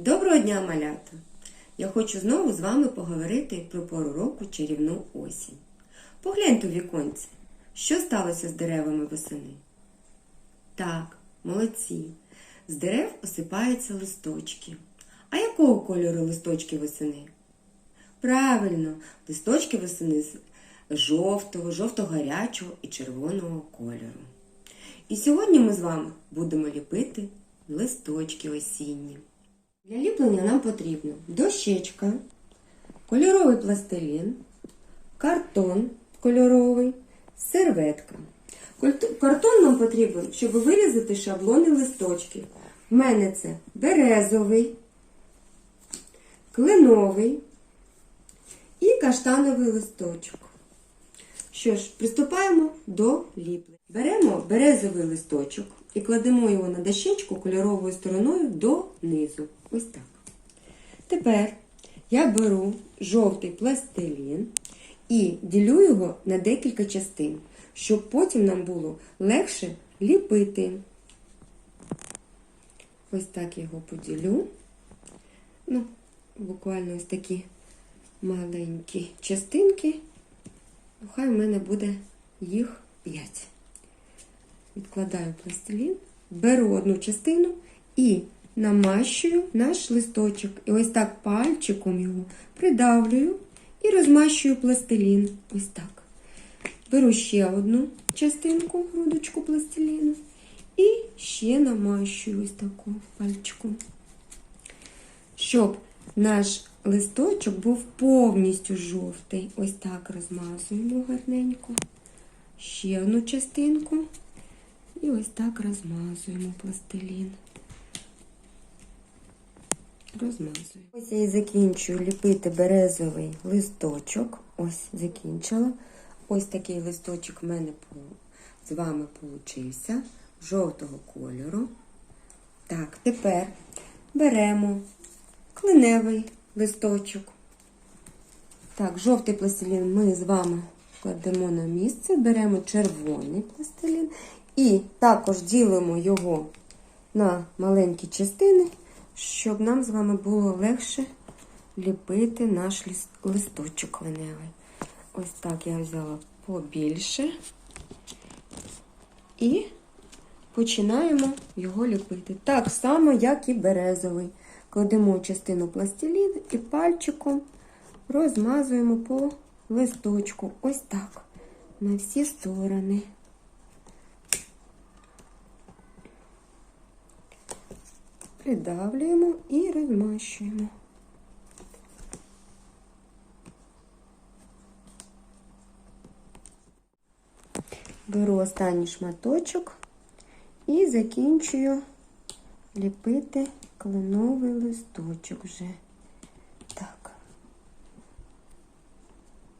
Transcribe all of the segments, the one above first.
Доброго дня, малята! Я хочу знову з вами поговорити про пору року чарівну осінь. Погляньте у віконце, що сталося з деревами восени. Так, молодці. З дерев осипаються листочки. А якого кольору листочки восени? Правильно, листочки восени з жовтого, жовто-гарячого і червоного кольору. І сьогодні ми з вами будемо ліпити листочки осінні. Для ліплення нам потрібно дощечка, кольоровий пластилін, картон кольоровий, серветка. Картон нам потрібен, щоб вирізати шаблони листочків. У мене це березовий, кленовий і каштановий листочок. Що ж, приступаємо до ліплення. Беремо березовий листочок і кладемо його на дощечку кольоровою стороною донизу. Ось так. Тепер я беру жовтий пластилін і ділю його на декілька частин, щоб потім нам було легше ліпити. Ось так його поділю. Ну, буквально ось такі маленькі частинки. Хай в мене буде їх 5. Відкладаю пластилін, беру одну частину і намащую наш листочок. І ось так пальчиком його придавлюю і розмащую пластилін. Ось так. Беру ще одну частинку, грудочку пластиліну, і ще намащую ось таку пальчиком. Щоб наш листочок був повністю жовтий. Ось так розмазуємо гарненько. Ще одну частинку. І ось так розмазуємо пластилін. Розмазуємо. Ось я і закінчую ліпити березовий листочок. Ось закінчила. Ось такий листочок в мене з вами получився. Жовтого кольору. Так, тепер беремо клиневий листочок. Так, жовтий пластилін ми з вами кладемо на місце, беремо червоний пластилін і також ділимо його на маленькі частини, щоб нам з вами було легше ліпити наш листочок клиневий. Ось так я взяла побільше і починаємо його ліпити. Так само, як і березовий. Кладемо частину пластиліну і пальчиком розмазуємо по листочку. Ось так. На всі сторони. Придавлюємо і розмащуємо. Беру останній шматочок і закінчую ліпити кленовий листочок вже. Так.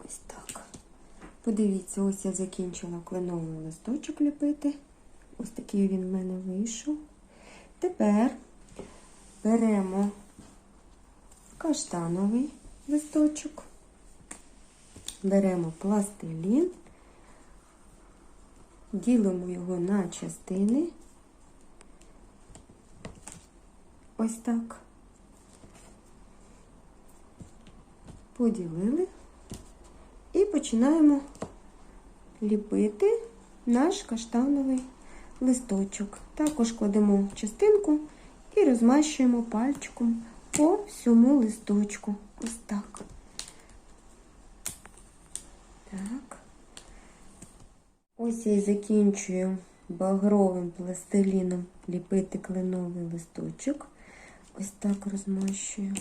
Ось так. Подивіться, ось я закінчила кленовий листочок ліпити. Ось такий він в мене вийшов. Тепер беремо каштановий листочок, беремо пластилін, ділимо його на частини. Ось так. Поділили і починаємо ліпити наш каштановий листочок. Також кладемо частинку і розмащуємо пальчиком по всьому листочку. Ось так. Так. Ось я і закінчую багровим пластиліном ліпити кленовий листочок. Ось так розмащую.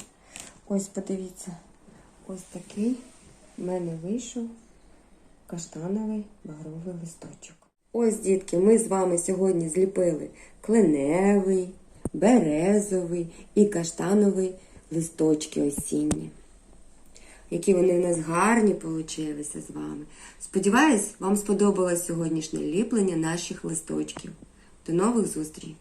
Ось, подивіться, ось такий в мене вийшов каштановий багровий листочок. Ось, дітки, ми з вами сьогодні зліпили кленевий, березовий і каштановий листочки осінні. Які вони в нас гарні получилися з вами. Сподіваюсь, вам сподобалось сьогоднішнє ліплення наших листочків. До нових зустрічей!